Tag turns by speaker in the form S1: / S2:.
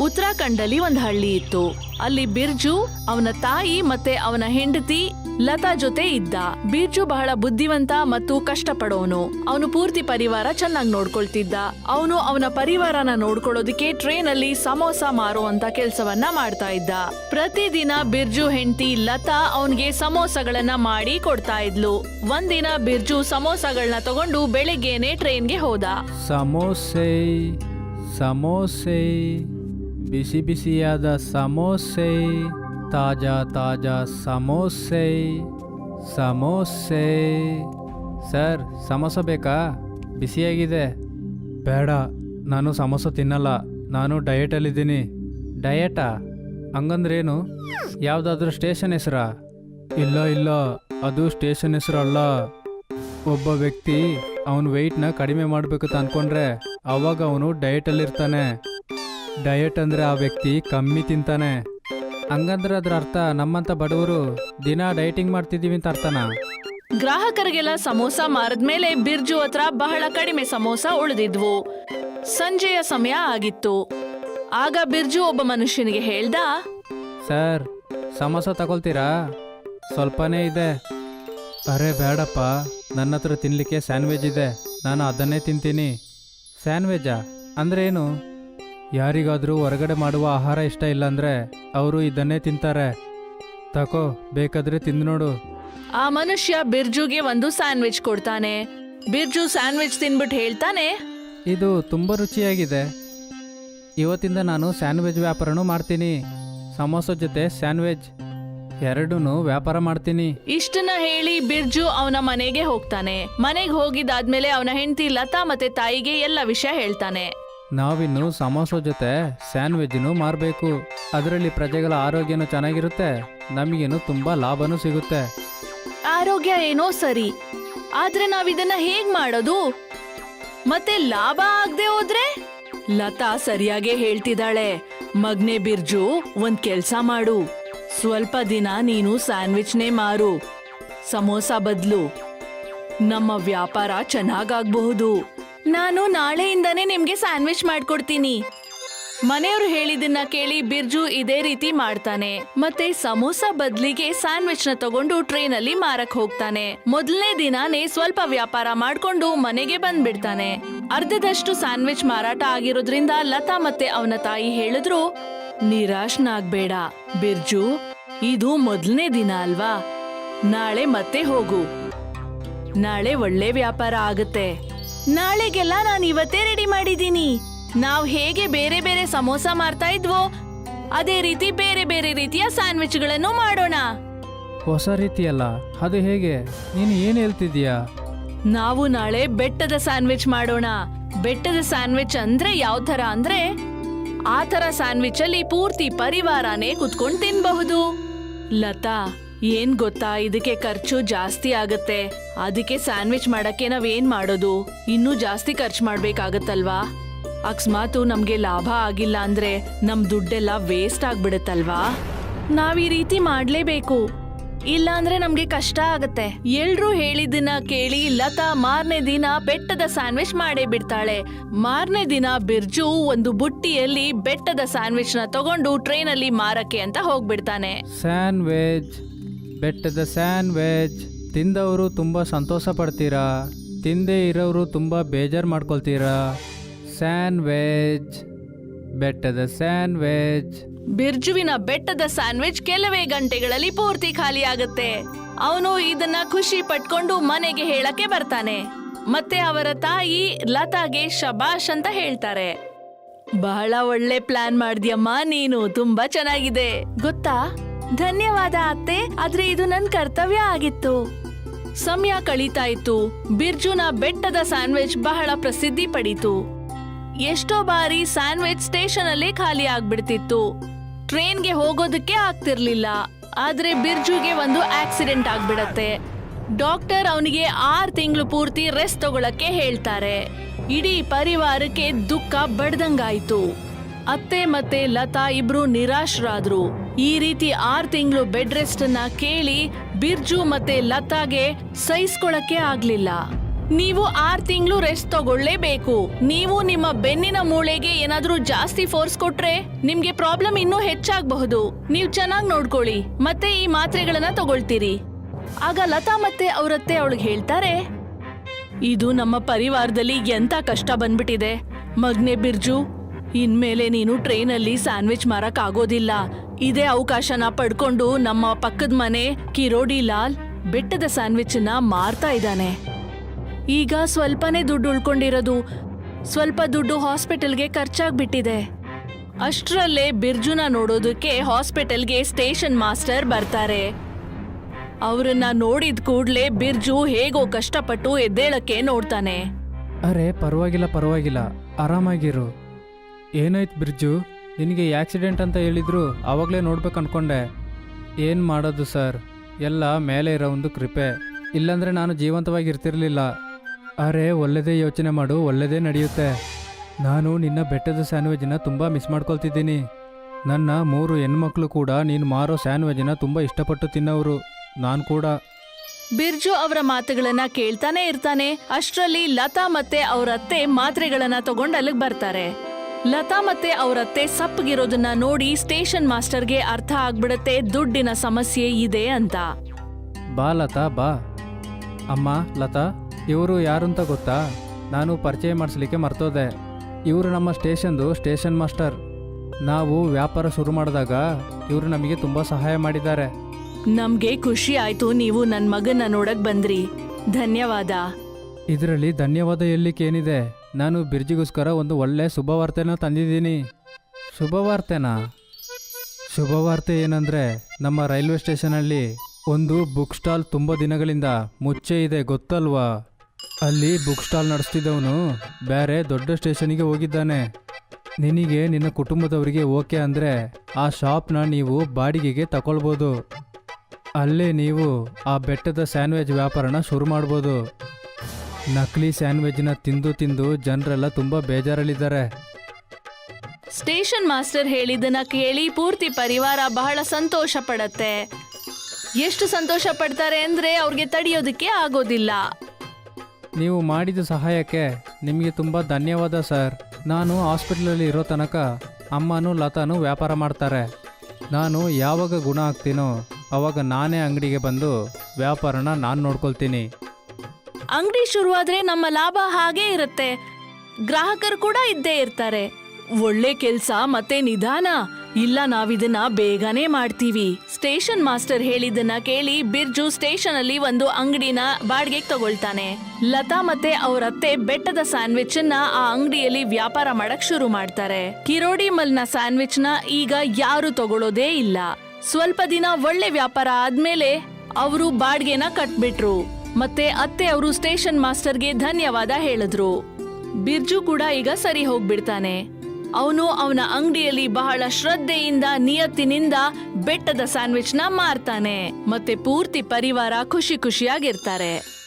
S1: ಉತ್ತರಾಖಂಡಲ್ಲಿ ಒಂದು ಹಳ್ಳಿ ಇತ್ತು. ಅಲ್ಲಿ ಬಿರ್ಜು, ಅವನ ತಾಯಿ ಮತ್ತೆ ಅವನ ಹೆಂಡತಿ ಲತಾ ಜೊತೆ ಇದ್ದ. ಬಿರ್ಜು ಬಹಳ ಬುದ್ಧಿವಂತ ಮತ್ತು ಕಷ್ಟಪಡೋನು. ಅವನು ಪೂರ್ತಿ ಪರಿವಾರ ಚೆನ್ನಾಗಿ ನೋಡ್ಕೊಳ್ತಿದ್ದ. ಅವನು ಅವನ ಪರಿವಾರನ ನೋಡ್ಕೊಳ್ಳೋದಕ್ಕೆ ಟ್ರೈನ್ ಅಲ್ಲಿ ಸಮೋಸ ಮಾರುವಂತ ಕೆಲಸವನ್ನ ಮಾಡ್ತಾ ಇದ್ದ. ಪ್ರತಿದಿನ ಬಿರ್ಜು ಹೆಂಡತಿ ಲತಾ ಅವನ್ಗೆ ಸಮೋಸಗಳನ್ನ ಮಾಡಿ ಕೊಡ್ತಾ ಇದ್ಲು. ಒಂದಿನ ಬಿರ್ಜು ಸಮೋಸಗಳನ್ನ ತಗೊಂಡು ಬೆಳಿಗ್ಗೆನೆ ಟ್ರೈನ್ಗೆ ಹೋದ.
S2: ಸಮೋಸೆ ಸಮೋಸೆ. ಬಿಸಿ ಬಿಸಿಯಾದ ಸಮೋಸೆ, ತಾಜಾ ತಾಜಾ ಸಮೋಸೆ ಸಮೋಸೆ. ಸರ್, ಸಮೋಸ ಬೇಕಾ? ಬಿಸಿಯಾಗಿದೆ. ಬೇಡ, ನಾನು ಸಮೋಸ ತಿನ್ನಲ್ಲ. ನಾನು ಡಯಟಲ್ಲಿದ್ದೀನಿ ಡಯಟಾ ಹಂಗಂದ್ರೇನು? ಯಾವುದಾದ್ರೂ ಸ್ಟೇಷನ್ ಹೆಸರ? ಇಲ್ಲ ಇಲ್ಲ. ಅದು ಸ್ಟೇಷನ್ ಹೆಸರು ಅಲ್ಲ. ಒಬ್ಬ ವ್ಯಕ್ತಿ ಅವನ ವೆಯ್ಟ್ನ ಕಡಿಮೆ ಮಾಡಬೇಕು ಅಂದ್ಕೊಂಡ್ರೆ ಅವಾಗ ಅವನು ಡಯಟಲ್ಲಿರ್ತಾನೆ ಡಯಟ್ ಅಂದ್ರೆ ಆ ವ್ಯಕ್ತಿ ಕಮ್ಮಿ ತಿಂತಾನೆ. ಹಂಗಂದ್ರೆ ಅದ್ರ ಅರ್ಥ ನಮ್ಮಂಥ ಬಡವರು ದಿನ ಡಯಟಿಂಗ್ ಮಾಡ್ತಿದ್ದೀವಿ ಅಂತ ಅರ್ಥನಾ?
S1: ಗ್ರಾಹಕರಿಗೆಲ್ಲ ಸಮೋಸ ಮಾರದ್ಮೇಲೆ ಬಿರ್ಜು ಹತ್ರ ಬಹಳ ಕಡಿಮೆ ಸಮೋಸ ಉಳಿದಿದ್ವು. ಸಂಜೆಯ ಸಮಯ ಆಗಿತ್ತು. ಆಗ ಬಿರ್ಜು ಒಬ್ಬ ಮನುಷ್ಯನಿಗೆ ಹೇಳ್ದ
S2: ಸರ್ ಸಮೋಸ ತಗೊಳ್ತೀರಾ? ಸ್ವಲ್ಪನೇ ಇದೆ. ಅರೆ ಬೇಡಪ್ಪ ನನ್ನ ಹತ್ರ ತಿನ್ನಲಿಕ್ಕೆ ಸ್ಯಾಂಡ್ವಿಚ್ ಇದೆ. ನಾನು ಅದನ್ನೇ ತಿಂತೀನಿ. ಸ್ಯಾಂಡ್ವಿಚಾ? ಅಂದ್ರೆ ಏನು? ಯಾರಿಗಾದರೂ ಹೊರಗಡೆ ಮಾಡುವ ಆಹಾರ ಇಷ್ಟ ಇಲ್ಲ ಅಂದರೆ ಅವರು ಇದನ್ನೇ ತಿಂತಾರೆ. ತಕೋ ಬೇಕಾದ್ರೆ ತಿಂದು ನೋಡು.
S1: ಆ ಮನುಷ್ಯ ಬಿರ್ಜುಗೆ ಒಂದು ಸ್ಯಾಂಡ್ವಿಚ್ ಕೊಡ್ತಾನೆ. ಬಿರ್ಜು ಸ್ಯಾಂಡ್ವಿಚ್ ತಿನ್ಬಿಟ್ಟು ಹೇಳ್ತಾನೆ.
S2: ಇದು ತುಂಬ ರುಚಿಯಾಗಿದೆ. ಇವತ್ತಿಂದ ನಾನು ಸ್ಯಾಂಡ್ವಿಚ್ ವ್ಯಾಪಾರನೂ ಮಾಡ್ತೀನಿ. ಸಮೋಸ ಜೊತೆ ಸ್ಯಾಂಡ್ವಿಚ್. ಎರಡೂ ವ್ಯಾಪಾರ ಮಾಡ್ತೀನಿ.
S1: ಇಷ್ಟನ್ನ ಹೇಳಿ ಬಿರ್ಜು ಅವನ ಮನೆಗೆ ಹೋಗ್ತಾನೆ. ಮನೆಗೆ ಹೋಗಿದಾದ್ಮೇಲೆ ಅವನ ಹೆಂಡತಿ ಲತಾ ಮತ್ತೆ ತಾಯಿಗೆ ಎಲ್ಲ ವಿಷಯ ಹೇಳ್ತಾನೆ.
S2: ನಾವಿನ್ನು ಸಮೋಸೋ ಜೊತೆ ಸ್ಯಾಂಡ್ವಿಚ್ನು ಮಾರಬೇಕು. ಅದರಲ್ಲಿ ಪ್ರಜೆಗಳ ಆರೋಗ್ಯನೂ ಚೆನ್ನಾಗಿರುತ್ತೆ. ನಮಗೇನು ತುಂಬಾ ಲಾಭನೂ ಸಿಗುತ್ತೆ.
S1: ಆರೋಗ್ಯ ಏನೋ ಸರಿ. ಆದ್ರೆ ನಾವಿದನ್ನ ಹೇಗ್ ಮಾಡೋದು? ಮತ್ತೆ ಲಾಭ ಆಗದೆ ಹೋದ್ರೆ? ಲತಾ ಸರಿಯಾಗೇ ಹೇಳ್ತಿದ್ದಾಳೆ. ಮಗ್ನೆ ಬಿರ್ಜು, ಒಂದ್ ಕೆಲ್ಸ ಮಾಡು. ಸ್ವಲ್ಪ ದಿನ ನೀನು ಸ್ಯಾಂಡ್ವಿಚ್ನೇ ಮಾರು. ಸಮೋಸ ಬದ್ಲು. ನಮ್ಮ ವ್ಯಾಪಾರ ಚೆನ್ನಾಗಾಗ್ಬಹುದು. ನಾನು ನಾಳೆಯಿಂದಾನೇ ನಿಮ್ಗೆ ಸ್ಯಾಂಡ್ವಿಚ್ ಮಾಡ್ಕೊಡ್ತೀನಿ. ಮನೆಯವರು ಹೇಳಿದ್ದನ್ನ ಕೇಳಿ ಬಿರ್ಜು ಇದೇ ರೀತಿ ಮಾಡ್ತಾನೆ. ಮತ್ತೆ ಸಮೋಸ ಬದ್ಲಿಗೆ ಸ್ಯಾಂಡ್ವಿಚ್ನ ತಗೊಂಡು ಟ್ರೈನ್ ಅಲ್ಲಿ ಮಾರಕ್ ಹೋಗ್ತಾನೆ. ಮೊದಲನೇ ದಿನಾನೇ ಸ್ವಲ್ಪ ವ್ಯಾಪಾರ ಮಾಡ್ಕೊಂಡು ಮನೆಗೆ ಬಂದ್ಬಿಡ್ತಾನೆ. ಅರ್ಧದಷ್ಟು ಸ್ಯಾಂಡ್ವಿಚ್ ಮಾರಾಟ ಆಗಿರೋದ್ರಿಂದ ಲತಾ ಮತ್ತೆ ಅವನ ತಾಯಿ ಹೇಳಿದ್ರು, ನಿರಾಶನಾಗ್ಬೇಡ, ಬಿರ್ಜು. ಇದು ಮೊದಲನೇ ದಿನ ಅಲ್ವಾ? ನಾಳೆ ಮತ್ತೆ ಹೋಗು. ನಾಳೆ ಒಳ್ಳೆ ವ್ಯಾಪಾರ ಆಗುತ್ತೆ. ನಾಳೆಗೆಲ್ಲ ನಾನು ಇವತ್ತೇ ರೆಡಿ ಮಾಡಿದ್ದೀನಿ. ನಾವ್ ಹೇಗೆ ಬೇರೆ ಬೇರೆ ಸಮೋಸ ಮಾರ್ತಾ ಇದ್ವೋ ಅದೇ ರೀತಿ ಬೇರೆ ಬೇರೆ ರೀತಿಯ ಸ್ಯಾಂಡ್ವಿಚ್ಗಳನ್ನು ಮಾಡೋಣ.
S2: ಹೊಸ ರೀತಿಯಲ್ಲ ಅದು ಹೇಗೆ? ನೀನು ಏನು ಹೇಳ್ತಿದ್ದೀಯಾ?
S1: ನಾವು ನಾಳೆ ಬೆಟ್ಟದ ಸ್ಯಾಂಡ್ವಿಚ್ ಮಾಡೋಣ. ಬೆಟ್ಟದ ಸ್ಯಾಂಡ್ವಿಚ್ ಅಂದ್ರೆ ಯಾವ ತರ ಅಂದ್ರೆ ಆ ತರ ಸ್ಯಾಂಡ್ವಿಚ್ ಅಲ್ಲಿ ಪೂರ್ತಿ ಪರಿವಾರನೇ ಕುತ್ಕೊಂಡು ತಿನ್ಬಹುದು. ಲತಾ ಏನ್ ಗೊತ್ತಾ? ಇದಕ್ಕೆ ಖರ್ಚು ಜಾಸ್ತಿ ಆಗತ್ತೆ. ಅದಕ್ಕೆ ಸ್ಯಾಂಡ್ವಿಚ್ ಮಾಡಕ್ಕೆ ನಾವ್ ಏನ್ ಮಾಡೋದು? ಇನ್ನೂ ಜಾಸ್ತಿ ಖರ್ಚು ಮಾಡ್ಬೇಕಾಗತ್ತಲ್ವಾ? ಅಕಸ್ಮಾತು ನಮ್ಗೆ ಲಾಭ ಆಗಿಲ್ಲ ಅಂದ್ರೆ ನಮ್ ದುಡ್ಡೆಲ್ಲ ವೇಸ್ಟ್ ಆಗ್ಬಿಡುತ್ತಲ್ವಾ? ನಾವ್ ಈ ರೀತಿ ಮಾಡ್ಲೇಬೇಕು. ಇಲ್ಲ ಅಂದ್ರೆ ನಮ್ಗೆ ಕಷ್ಟ ಆಗತ್ತೆ. ಎಲ್ರೂ ಹೇಳಿದ್ದನ್ನ ಕೇಳಿ ಲತಾ ಮಾರನೇ ದಿನ ಬೆಟ್ಟದ ಸ್ಯಾಂಡ್ವಿಚ್ ಮಾಡೇ ಬಿಡ್ತಾಳೆ. ಮಾರನೇ ದಿನ ಬಿರ್ಜು ಒಂದು ಬುಟ್ಟಿಯಲ್ಲಿ ಬೆಟ್ಟದ ಸ್ಯಾಂಡ್ವಿಚ್ನ ತಗೊಂಡು ಟ್ರೈನ್ ಅಲ್ಲಿ ಮಾರಕ್ಕೆ ಅಂತ ಹೋಗ್ಬಿಡ್ತಾನೆ.
S2: ಸ್ಯಾಂಡ್ವಿಚ್. ಬೆಟ್ಟದ ಸ್ಯಾಂಡ್ವಿಚ್. ತಿಂದವರು ತುಂಬ ಸಂತೋಷ ಪಡ್ತೀರಾ? ತಿಂದೇ ಇರೋರು ತುಂಬ ಬೇಜಾರು ಮಾಡ್ಕೊಳ್ತೀರಾ? ಸ್ಯಾಂಡ್ವಿಚ್. ಬೆಟ್ಟದ ಸ್ಯಾಂಡ್ವಿಚ್.
S1: ಬಿರ್ಜುವಿನ ಬೆಟ್ಟದ ಸ್ಯಾಂಡ್ವಿಚ್ ಕೆಲವೇ ಗಂಟೆಗಳಲ್ಲಿ ಪೂರ್ತಿ ಖಾಲಿಯಾಗುತ್ತೆ. ಅವನು ಇದನ್ನ ಖುಷಿ ಪಟ್ಕೊಂಡು ಮನೆಗೆ ಹೇಳಕ್ಕೆ ಬರ್ತಾನೆ. ಮತ್ತೆ ಅವರ ತಾಯಿ ಲತಾಗೆ ಶಬಾಷ್ ಅಂತ ಹೇಳ್ತಾರೆ. ಬಹಳ ಒಳ್ಳೆ ಪ್ಲಾನ್ ಮಾಡಿದ್ಯಮ್ಮ ನೀನು, ತುಂಬಾ ಚೆನ್ನಾಗಿದೆ. ಗೊತ್ತಾ? ಧನ್ಯವಾದ ಅತ್ತೆ, ಆದ್ರೆ ಇದು ನನ್ ಕರ್ತವ್ಯ ಆಗಿತ್ತು. ಸಮಯ ಕಳೀತಾ ಇತ್ತು. ಬಿರ್ಜುನ ಬೆಟ್ಟದ ಸ್ಯಾಂಡ್ವಿಚ್ ಬಹಳ ಪ್ರಸಿದ್ಧಿ ಪಡೀತು. ಎಷ್ಟೋ ಬಾರಿ ಸ್ಯಾಂಡ್ವಿಚ್ ಸ್ಟೇಷನ್ ಅಲ್ಲೇ ಖಾಲಿ ಆಗ್ಬಿಡ್ತಿತ್ತು. ಟ್ರೈನ್ಗೆ ಹೋಗೋದಕ್ಕೆ ಆಗ್ತಿರ್ಲಿಲ್ಲ. ಆದ್ರೆ ಬಿರ್ಜುಗೆ ಒಂದು ಆಕ್ಸಿಡೆಂಟ್ ಆಗ್ಬಿಡತ್ತೆ. ಡಾಕ್ಟರ್ ಅವನಿಗೆ ಆರು ತಿಂಗಳು ಪೂರ್ತಿ ರೆಸ್ಟ್ ತಗೊಳಕ್ಕೆ ಹೇಳ್ತಾರೆ. ಇಡೀ ಪರಿವಾರಕ್ಕೆ ದುಃಖ ಬಡ್ದಂಗಾಯ್ತು. ಅತ್ತೆ ಮತ್ತೆ ಲತಾ ಇಬ್ರು ನಿರಾಶರಾದ್ರು. ಈ ರೀತಿ ಆರ್ ತಿಂಗಳು ಬೆಡ್ ರೆಸ್ಟ್ ಅನ್ನ ಕೇಳಿ ಬಿರ್ಜು ಮತ್ತೆ ಲತಾಗೆ ಸಹಿಸ್ಕೊಳಕ್ಕೆ ಆಗ್ಲಿಲ್ಲ. ನೀವು ಆರ್ ತಿಂಗಳು ರೆಸ್ಟ್ ತಗೊಳ್ಳೇಬೇಕು. ನೀವು ನಿಮ್ಮ ಬೆನ್ನಿನ ಮೂಳೆಗೆ ಏನಾದ್ರೂ ಜಾಸ್ತಿ ಫೋರ್ಸ್ ಕೊಟ್ರೆ ನಿಮ್ಗೆ ಪ್ರಾಬ್ಲಮ್ ಇನ್ನೂ ಹೆಚ್ಚಾಗಬಹುದು. ನೀವು ಚೆನ್ನಾಗಿ ನೋಡ್ಕೊಳ್ಳಿ, ಮತ್ತೆ ಈ ಮಾತ್ರೆಗಳನ್ನ ತಗೊಳ್ತೀರಿ. ಆಗ ಲತಾ ಮತ್ತೆ ಅವರತ್ತೆ ಅವಳಿಗೆ ಹೇಳ್ತಾರೆ, ಇದು ನಮ್ಮ ಪರಿವಾರದಲ್ಲಿ ಎಂತ ಕಷ್ಟ ಬಂದ್ಬಿಟ್ಟಿದೆ. ಮಗ್ನೆ ಬಿರ್ಜು ಇನ್ಮೇಲೆ ನೀನು ಟ್ರೈನಲ್ಲಿ ಸ್ಯಾಂಡ್ವಿಚ್ ಮಾರಕ್ ಆಗೋದಿಲ್ಲ ಇದೇ ಅವಕಾಶನ ಪಡ್ಕೊಂಡು ನಮ್ಮ ಪಕ್ಕದ ಮನೆ ಕಿರೋಡಿ ಲಾಲ್ ಬೆಟ್ಟದ ಸ್ಯಾಂಡ್ವಿಚ್ನ ಮಾರ್ತಾ ಇದ್ದಾನೆ. ಈಗ ಸ್ವಲ್ಪನೇ ದುಡ್ಡು ಉಳ್ಕೊಂಡಿರೋದು. ಸ್ವಲ್ಪ ದುಡ್ಡು ಹಾಸ್ಪಿಟಲ್ಗೆ ಖರ್ಚಾಗ್ಬಿಟ್ಟಿದೆ. ಅಷ್ಟರಲ್ಲೇ ಬಿರ್ಜುನ ನೋಡೋದಕ್ಕೆ ಹಾಸ್ಪಿಟಲ್ಗೆ ಸ್ಟೇಷನ್ ಮಾಸ್ಟರ್ ಬರ್ತಾರೆ. ಅವರನ್ನ ನೋಡಿದ ಕೂಡ್ಲೆ ಬಿರ್ಜು ಹೇಗೋ ಕಷ್ಟಪಟ್ಟು ಎದ್ದೇಳಕ್ಕೆ ನೋಡ್ತಾನೆ.
S2: ಅರೆ, ಪರವಾಗಿಲ್ಲ ಪರವಾಗಿಲ್ಲ. ಆರಾಮಾಗಿರು. ಏನಾಯ್ತು ಬ್ರಿಡ್ಜು? ನಿನಗೆ ಆಕ್ಸಿಡೆಂಟ್ ಅಂತ ಹೇಳಿದ್ರು, ಆವಾಗಲೇ ನೋಡ್ಬೇಕು ಅನ್ಕೊಂಡೆ. ಏನು ಮಾಡೋದು ಸರ್? ಎಲ್ಲ ಮೇಲೆ ಇರೋ ಒಂದು ಕೃಪೆ. ಇಲ್ಲಾಂದರೆ ನಾನು ಜೀವಂತವಾಗಿ ಇರ್ತಿರ್ಲಿಲ್ಲ ಅರೆ, ಒಳ್ಳೆದೇ ಯೋಚನೆ ಮಾಡು, ಒಳ್ಳೆದೇ ನಡೆಯುತ್ತೆ. ನಾನು ನಿನ್ನ ಬೆಟ್ಟದ ಸ್ಯಾಂಡ್ವಿಜ್ನ ತುಂಬ ಮಿಸ್ ಮಾಡ್ಕೊಳ್ತಿದ್ದೀನಿ. ನನ್ನ ಮೂರು ಹೆಣ್ಮಕ್ಳು ಕೂಡ ನೀನು ಮಾರೋ ಸ್ಯಾಂಡ್ವಿಜ್ನ ತುಂಬ ಇಷ್ಟಪಟ್ಟು ತಿನ್ನೋರು ನಾನು ಕೂಡ.
S1: ಬಿರ್ಜು ಅವರ ಮಾತುಗಳನ್ನ ಕೇಳ್ತಾನೆ ಇರ್ತಾನೆ. ಅಷ್ಟರಲ್ಲಿ ಲತಾ ಮತ್ತೆ ಅವರ ಅತ್ತೆ ಮಾತ್ರೆಗಳನ್ನ ತಗೊಂಡು ಅಲ್ಲಿಗೆ ಬರ್ತಾರೆ. ಲತಾ ಮತ್ತೆ ಅವರತ್ತೆ ಸಪ್ಪಗಿರೋದನ್ನ ನೋಡಿ ಸ್ಟೇಷನ್ ಮಾಸ್ಟರ್ಗೆ ಅರ್ಥ ಆಗ್ಬಿಡತ್ತೆ ದುಡ್ಡಿನ ಸಮಸ್ಯೆ ಇದೆ ಅಂತ.
S2: ಬಾ ಲತಾ ಬಾ. ಅಮ್ಮ ಲತಾ ಇವರು ಯಾರು ಅಂತ ಗೊತ್ತಾ? ನಾನು ಪರಿಚಯ ಮಾಡಿಸ್ಲಿಕ್ಕೆ ಮರ್ತೋದೆ. ಇವರು ನಮ್ಮ ಸ್ಟೇಷನ್ದು ಸ್ಟೇಷನ್ ಮಾಸ್ಟರ್. ನಾವು ವ್ಯಾಪಾರ ಶುರು ಮಾಡಿದಾಗ ಇವರು ನಮಗೆ ತುಂಬ ಸಹಾಯ ಮಾಡಿದ್ದಾರೆ.
S1: ನಮ್ಗೆ ಖುಷಿ ಆಯ್ತು ನೀವು ನನ್ನ ಮಗನ ನೋಡಕ್ ಬಂದ್ರಿ. ಧನ್ಯವಾದ.
S2: ಇದರಲ್ಲಿ ಧನ್ಯವಾದ ಎಲ್ಲಿಕ್ಕೇನಿದೆ ಏನಿದೆ? ನಾನು ಬಿರ್ಜಿಗೋಸ್ಕರ ಒಂದು ಒಳ್ಳೆ ಶುಭವಾರ್ತೆನ ತಂದಿದ್ದೀನಿ. ಶುಭವಾರ್ತೆನಾ? ಶುಭವಾರ್ತೆ ಏನಂದರೆ ನಮ್ಮ ರೈಲ್ವೆ ಸ್ಟೇಷನಲ್ಲಿ ಒಂದು ಬುಕ್ ಸ್ಟಾಲ್ ತುಂಬ ದಿನಗಳಿಂದ ಮುಚ್ಚೆ ಇದೆ ಗೊತ್ತಲ್ವಾ? ಅಲ್ಲಿ ಬುಕ್ ಸ್ಟಾಲ್ ನಡೆಸ್ತಿದ್ದವನು ಬೇರೆ ದೊಡ್ಡ ಸ್ಟೇಷನಿಗೆ ಹೋಗಿದ್ದಾನೆ. ನಿನಗೆ ನಿನ್ನ ಕುಟುಂಬದವರಿಗೆ ಓಕೆ ಅಂದರೆ ಆ ಶಾಪ್ನ ನೀವು ಬಾಡಿಗೆಗೆ ತಗೊಳ್ಬೋದು ಅಲ್ಲೇ ನೀವು ಆ ಬೆಟ್ಟದ ಸ್ಯಾಂಡ್ವಿಚ್ ವ್ಯಾಪಾರನ ಶುರು ಮಾಡ್ಬೋದು. ನಕಲಿ ಸ್ಯಾಂಡ್ವಿಚ್ನ ತಿಂದು ತಿಂದು ಜನರೆಲ್ಲ ತುಂಬ ಬೇಜಾರಲ್ಲಿದ್ದಾರೆ.
S1: ಸ್ಟೇಷನ್ ಮಾಸ್ಟರ್ ಹೇಳಿದ್ದನ್ನ ಕೇಳಿ ಪೂರ್ತಿ ಪರಿವಾರ ಬಹಳ ಸಂತೋಷ ಪಡತ್ತೆ. ಎಷ್ಟು ಸಂತೋಷ ಪಡ್ತಾರೆ ಅಂದ್ರೆ ಅವ್ರಿಗೆ ತಡೆಯೋದಕ್ಕೆ ಆಗೋದಿಲ್ಲ.
S2: ನೀವು ಮಾಡಿದ ಸಹಾಯಕ್ಕೆ ನಿಮಗೆ ತುಂಬ ಧನ್ಯವಾದ ಸರ್. ನಾನು ಹಾಸ್ಪಿಟ್ಲಲ್ಲಿ ಇರೋ ತನಕ ಅಮ್ಮನೂ ಲತಾನು ವ್ಯಾಪಾರ ಮಾಡ್ತಾರೆ. ನಾನು ಯಾವಾಗ ಗುಣ ಆಗ್ತೀನೋ ಅವಾಗ ನಾನೇ ಅಂಗಡಿಗೆ ಬಂದು ವ್ಯಾಪಾರನ ನಾನು ನೋಡ್ಕೊಳ್ತೀನಿ.
S1: ಅಂಗಡಿ ಶುರುವಾದ್ರೆ ನಮ್ಮ ಲಾಭ ಹಾಗೇ ಇರುತ್ತೆ. ಗ್ರಾಹಕರು ಕೂಡ ಇದ್ದೇ ಇರ್ತಾರೆ. ಒಳ್ಳೆ ಕೆಲ್ಸ ಮತ್ತೆ ನಿಧಾನ. ಇಲ್ಲ ನಾವಿದನ್ನ ಬೇಗನೆ ಮಾಡ್ತೀವಿ. ಸ್ಟೇಷನ್ ಮಾಸ್ಟರ್ ಹೇಳಿದ್ದನ್ನ ಕೇಳಿ ಬಿರ್ಜು ಸ್ಟೇಷನ್ ಅಲ್ಲಿ ಒಂದು ಅಂಗಡಿನ ಬಾಡಿಗೆಗೆ ತಗೊಳ್ತಾನೆ. ಲತಾ ಮತ್ತೆ ಅವರ ಅತ್ತೆ ಬೆಟ್ಟದ ಸ್ಯಾಂಡ್ವಿಚ್ನ ಆ ಅಂಗಡಿಯಲ್ಲಿ ವ್ಯಾಪಾರ ಮಾಡಕ್ ಶುರು ಮಾಡ್ತಾರೆ. ಕಿರೋಡಿ ಮಲ್ನ ಸ್ಯಾಂಡ್ವಿಚ್ನ ಈಗ ಯಾರು ತಗೊಳ್ಳೋದೇ ಇಲ್ಲ. ಸ್ವಲ್ಪ ದಿನ ಒಳ್ಳೆ ವ್ಯಾಪಾರ ಆದ್ಮೇಲೆ ಅವರು ಬಾಡಿಗೆನ ಕಟ್ಬಿಟ್ರು. ಮತ್ತೆ ಅತ್ತೆ ಅವರು ಸ್ಟೇಷನ್ ಮಾಸ್ಟರ್ಗೆ ಧನ್ಯವಾದ ಹೇಳಿದ್ರು. ಬಿರ್ಜು ಕೂಡ ಈಗ ಸರಿ ಹೋಗ್ಬಿಡ್ತಾನೆ. ಅವನು ಅವನ ಅಂಗಡಿಯಲ್ಲಿ ಬಹಳ ಶ್ರದ್ಧೆಯಿಂದ, ನಿಯತ್ತಿನಿಂದ ಬೆಟ್ಟದ ಸ್ಯಾಂಡ್ವಿಚ್ನ ಮಾರ್ತಾನೆ. ಮತ್ತೆ ಪೂರ್ತಿ ಪರಿವಾರ ಖುಷಿ ಖುಷಿಯಾಗಿರ್ತಾರೆ.